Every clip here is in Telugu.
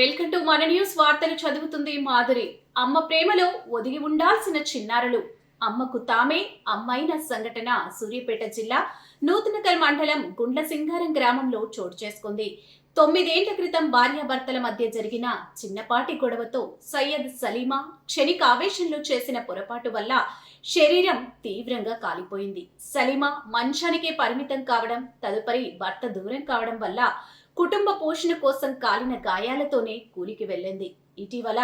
వెల్కమ్ టు మన న్యూస్ వార్తలు చదువుతుంది మాధురి. అమ్మ ప్రేమలో ఒదిగి ఉండాల్సిన చిన్నారులు. అమ్మకు తామే అమ్మైన సంఘటన సూర్యాపేట జిల్లా నూతనకల్ మండలం గుండ్ల సింగారం గ్రామంలో చోటు చేసుకుంది. తొమ్మిదేళ్ళ క్రితం భార్యాభర్తల మధ్య జరిగిన చిన్నపాటి గొడవతో సయ్యద్ సలీమా క్షణిక ఆవేశంలో చేసిన పొరపాటు వల్ల శరీరం తీవ్రంగా కాలిపోయింది. సలీమా మంచానికే పరిమితం కావడం తదుపరి భర్త దూరం కావడం వల్ల కుటుంబ పోషణ కోసం కాలిన గాయాలతోనే కూలికి వెళ్ళింది. ఇటీవల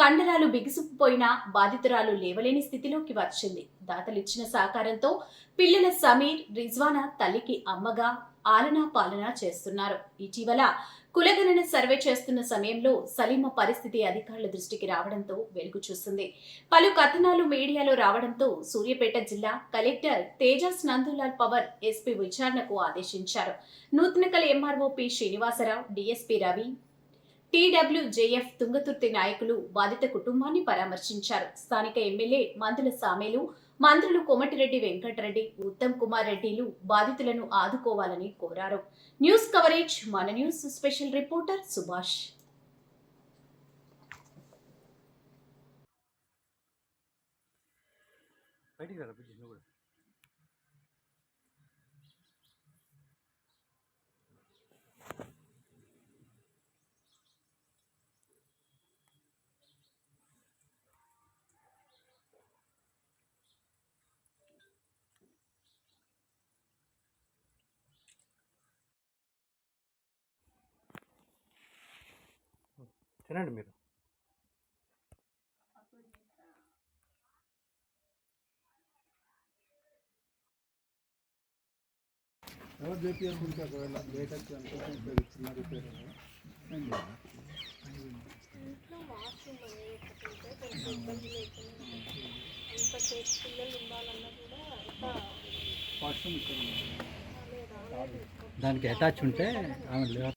కండరాలు బిగుసుకుపోయిన బాధితురాలు లేవలేని స్థితిలోకి వచ్చింది. దాతలిచ్చిన సహకారంతో పిల్లల సమీర్ రిజ్వానా తల్లికి అమ్మగా ఆలనా పాలన చేస్తున్నారు. ఇటీవల కులగణన సర్వే చేస్తున్న సమయంలో సలీమ పరిస్థితి అధికారుల దృష్టికి రావడంతో వెలుగు చూసింది పలు కథనాలు మీడియాలో రావడంతో సూర్యాపేట జిల్లా కలెక్టర్ తేజస్ నందులాల్ పవర్ ఎస్పీ విచారణకు ఆదేశించారు. Nuthankal MRO P Srinivasarao DSP Ravi TWJF Thungathurthi నాయకులు బాధిత కుటుంబాన్ని పరామర్శించారు. స్థానిక ఎమ్మెల్యే మందుల సామేలు మంత్రులు కోమటిరెడ్డి వెంకటరెడ్డి ఉత్తమ్ కుమార్ రెడ్డిలు బాధితులను ఆదుకోవాలని కోరారు. న్యూస్ కవరేజ్ మన న్యూస్ స్పెషల్ రిపోర్టర్ సుభాష్. బయటికి తినండి మీరు. ఎవరు చేపియాలి గురించి ఒకవేళ లేట్ వచ్చి అనుకుంటే చిన్న రిపేర్ ఇంట్లో ఇబ్బంది లేకుండా అంత సేపు పిల్లలు ఉండాలన్నా కూడా అంత వాష్రూమ్ ఇక్కడ ఉంది. లేదా దానికి అటాచ్ ఉంటే ఆమె లేవ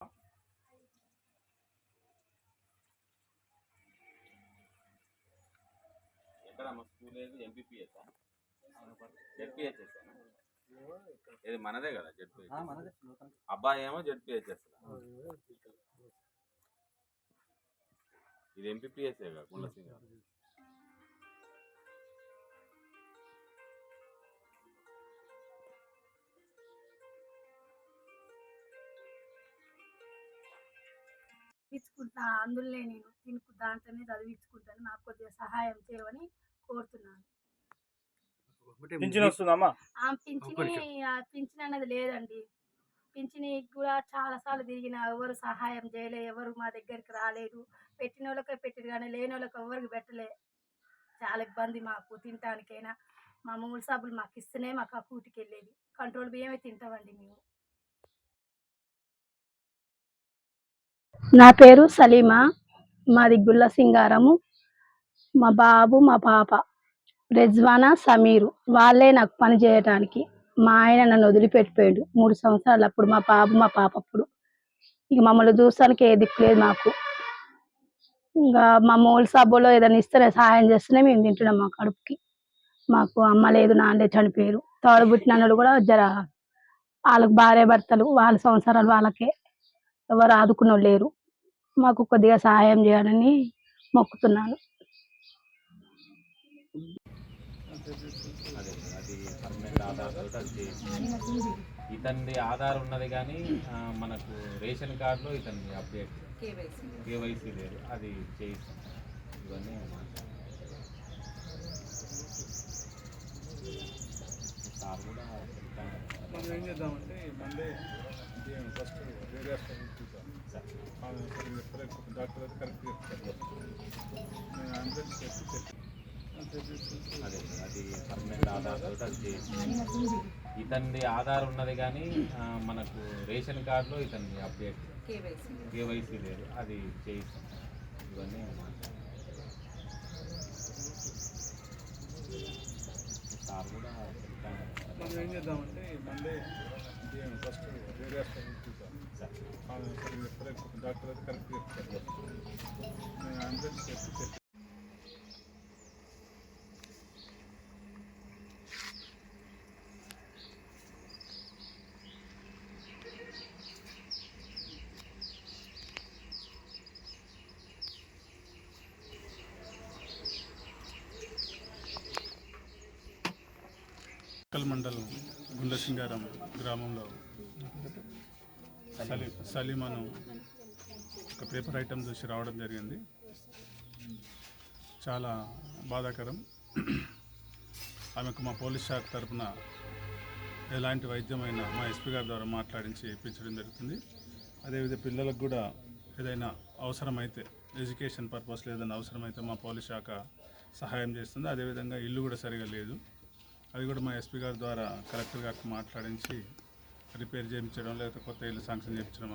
ఎక్కడ మా స్కూల్ ఏది? ఎంపీపీఎస్ జెడ్పీహెచ్ఎస్ ఇది మనదే కదా జెడ్పీహెచ్ అబ్బాయి ఏమో జెడ్పీహెచ్ఎస్ ఇది ఎంపీపీఎస్ కదా? చదివించుకుంటా అందులోనే నేను తినుకు దాంట్లోనే చదివించుకుంటాను. నాకు కొద్దిగా సహాయం చేయమని కోరుతున్నాను. పింఛన్ వస్తుందమ్మా. ఆ పింఛని అన్నది లేదండి. పింఛని కూడా చాలాసార్లు తిరిగిన ఎవరు సహాయం చేయలే ఎవరు మా దగ్గరికి రాలేదు. పెట్టిన వాళ్ళకే పెట్టారు కానీ లేని వాళ్ళకి ఎవరికి పెట్టలే. చాలా ఇబ్బంది మాకు తినటానికైనా. మా మూడు సబ్బులు మాకు ఇస్తేనే మాకు ఆ కూటికి వెళ్ళేది. కంట్రోల్ బియ్యమే తింటామండి మేము. నా పేరు సలీమా. మాది గుల్ల సింగారము. మా బాబు మా పాప రెజ్వానా సమీరు వాళ్ళే నాకు పని చేయడానికి మా ఆయన నన్ను వదిలిపెట్టిపోయాడు. మూడు సంవత్సరాలు అప్పుడు మా బాబు మా పాప అప్పుడు. ఇక మమ్మల్ని చూసానికి ఏ దిక్కు లేదు మాకు. ఇంకా మా మూల సబ్బులో ఏదైనా ఇస్తేనే సహాయం చేస్తేనే మేము తింటున్నాం మా కడుపుకి. మాకు అమ్మ లేదు నాన్న చనిపోయారు తోడు తోడబుట్టిన కూడా జర వాళ్ళకి భార్య భర్తలు వాళ్ళ సంవత్సరాలు వాళ్ళకే. ఎవరు ఆదుకున్న లేరు. మాకు కొద్దిగా సహాయం చేయాలని మొక్కుతున్నాను అదే అది పర్మనెంట్ ఆధార్ తోటి అది ఇతనిది ఆధార్ ఉన్నది కానీ మనకు రేషన్ కార్డులో ఇతనిది అప్డేట్ కేవైసీ లేదు. అది చేయిస్తాం ఇవన్నీ. సార్ కూడా మనం ఏం చేద్దామంటే మండే ఫస్ట్ వేరే హాస్పిటల్ చూద్దాం డాక్టర్ కరెక్ట్ చెప్తారు నేను అంబులెన్స్ చేసి చెప్పి అదే అది పర్మనెంట్ ఆధార్ తోటి అది చేయించాలి ఇతనిది ఆధార్ ఉన్నది కానీ మనకు రేషన్ కార్డులో ఇతనిది అప్డేట్ కేవైసీ లేదు అది చేయిస్తాం ఇవన్నీ. సార్ కూడా మనం ఏం చేద్దామంటే మండే ఫస్ట్ వేరే హాస్పిటల్ చూద్దాం. డాక్టర్ అయితే కరెక్ట్ చెప్తారు. నేను అంబులెన్స్ చేసి చెప్పి నూతనకల్ మండలం గుండ్లసింగారం గ్రామంలో సలీ అను ఒక పేపర్ ఐటమ్ చూసి రావడం జరిగింది. చాలా బాధాకరం. ఆమెకు మా పోలీస్ శాఖ తరఫున ఎలాంటి వైద్యమైన మా ఎస్పీ గారి ద్వారా మాట్లాడించి ఇప్పించడం జరుగుతుంది. అదేవిధంగా పిల్లలకు కూడా ఏదైనా అవసరమైతే ఎడ్యుకేషన్ పర్పస్ ఏదైనా అవసరమైతే మా పోలీస్ శాఖ సహాయం చేస్తుంది. అదేవిధంగా ఇల్లు కూడా సరిగా లేదు. అది కూడా మా ఎస్పీ గారి ద్వారా కలెక్టర్ గారికి మాట్లాడించి రిపేర్ చేయించడం లేకపోతే కొత్త ఇల్లు శాంక్షన్ చేయించడం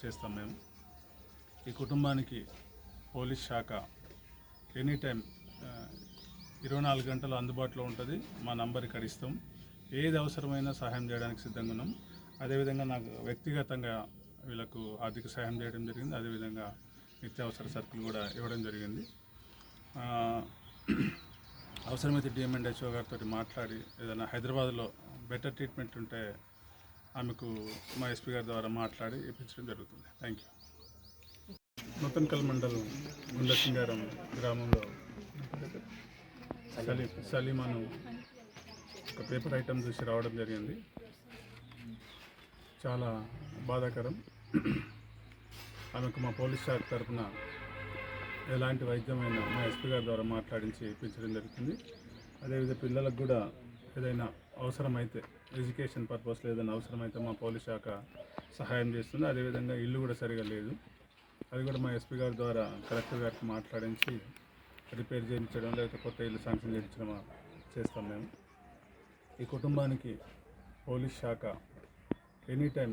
చేస్తాం మేము. ఈ కుటుంబానికి పోలీస్ శాఖ ఎనీ టైం ఇరవై నాలుగు గంటలు అందుబాటులో ఉంటుంది. మా నంబర్ ఇక్కడ ఇస్తాం. ఏది అవసరమైనా సహాయం చేయడానికి సిద్ధంగా ఉన్నాం. అదేవిధంగా నాకు వ్యక్తిగతంగా వీళ్ళకు ఆర్థిక సహాయం చేయడం జరిగింది. అదేవిధంగా నిత్యావసర సరుకులు కూడా ఇవ్వడం జరిగింది. అవసరమైతే డిఎంఎండ్హెచ్ఓ గారితో మాట్లాడి ఏదైనా హైదరాబాద్లో బెటర్ ట్రీట్మెంట్ ఉంటే ఆమెకు మా ఎస్పీ గారి ద్వారా మాట్లాడి ఇప్పించడం జరుగుతుంది. థ్యాంక్ యూ నూతనకల్ మండలం గుండసింగారం గ్రామంలో సలీ సలీమాను ఒక పేపర్ ఐటమ్ చూసి రావడం జరిగింది. చాలా బాధాకరం. ఆమెకు మా పోలీస్ శాఖ తరఫున ఎలాంటి వైద్యమైనా మా ఎస్పీ గారి ద్వారా మాట్లాడించి ఇప్పించడం జరుగుతుంది అదేవిధంగా పిల్లలకు కూడా ఏదైనా అవసరమైతే ఎడ్యుకేషన్ పర్పస్ ఏదైనా అవసరమైతే మా పోలీస్ శాఖ సహాయం చేస్తుంది. అదేవిధంగా ఇల్లు కూడా సరిగా లేదు. అది కూడా మా ఎస్పీ గారి ద్వారా కలెక్టర్ గారికి మాట్లాడించి రిపేర్ చేయించడం లేకపోతే కొత్త ఇల్లు శాంక్షన్ చేయించడం చేస్తాం మేము. ఈ కుటుంబానికి పోలీస్ శాఖ ఎనీ టైం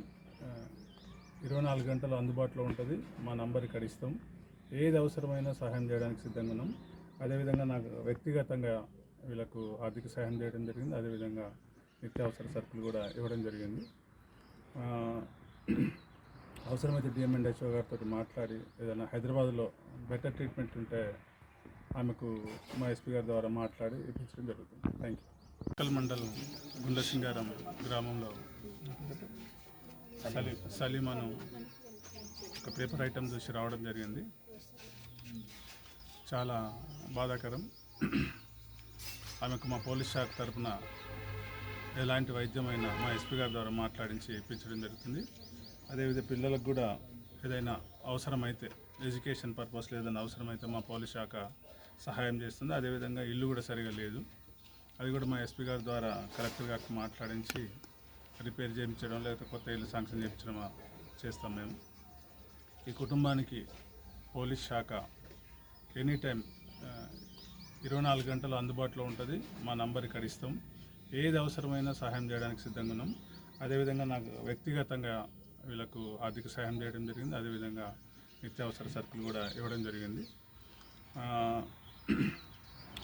ఇరవై నాలుగు గంటలు అందుబాటులో ఉంటుంది. మా నంబర్ ఇక్కడ ఇస్తాం ఏది అవసరమైనా సహాయం చేయడానికి సిద్ధంగా ఉన్నాం. అదేవిధంగా నాకు వ్యక్తిగతంగా వీళ్ళకు ఆర్థిక సహాయం చేయడం జరిగింది. అదేవిధంగా నిత్యావసర సరుకులు కూడా ఇవ్వడం జరిగింది. ఆ, అవసరమైతే డిఎంఎండ్హెచ్ఓ గారితో మాట్లాడి ఏదైనా హైదరాబాద్లో బెటర్ ట్రీట్మెంట్ ఉంటే ఆమెకు మా ఎస్పీ గారి ద్వారా మాట్లాడి ఇప్పించడం జరుగుతుంది. థ్యాంక్ యూ కల్ మండలం గుండ్లసింగారం గ్రామంలో సలీ. సలీమాను ఒక పేపర్ ఐటమ్ చూసి రావడం జరిగింది. చాలా బాధాకరం. ఆమెకు మా పోలీస్ శాఖ తరఫున ఎలాంటి వైద్యమైనా మా ఎస్పీ గారి ద్వారా మాట్లాడించి ఇప్పించడం జరుగుతుంది. అదేవిధంగా పిల్లలకు కూడా ఏదైనా అవసరమైతే ఎడ్యుకేషన్ పర్పస్ ఏదైనా అవసరమైతే మా పోలీస్ శాఖ సహాయం చేస్తుంది. అదేవిధంగా ఇల్లు కూడా సరిగా లేదు. అది కూడా మా ఎస్పీ గారి ద్వారా కలెక్టర్ గారికి మాట్లాడించి రిపేర్ చేయించడం లేకపోతే కొత్త ఇల్లు శాంక్షన్ చేయించడం చేస్తాం మేము. ఈ కుటుంబానికి పోలీస్ శాఖ ఎనీ టైం ఇరవై నాలుగు గంటలు అందుబాటులో ఉంటుంది. మా నంబర్ ఇక్కడ ఇస్తాం. ఏది అవసరమైనా సహాయం చేయడానికి సిద్ధంగా ఉన్నాం. అదేవిధంగా నాకు వ్యక్తిగతంగా వీళ్ళకు ఆర్థిక సహాయం చేయడం జరిగింది. అదేవిధంగా నిత్యావసర సరుకులు కూడా ఇవ్వడం జరిగింది.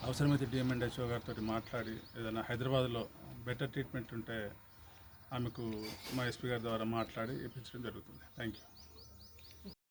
అవసరమైతే అవసరమైతే డిఎంఎండ్హెచ్ఓ గారితో మాట్లాడి ఏదైనా హైదరాబాద్లో బెటర్ ట్రీట్మెంట్ ఉంటే ఆమెకు మా ఎస్పీ గారి ద్వారా మాట్లాడి ఇప్పించడం జరుగుతుంది. Thank you.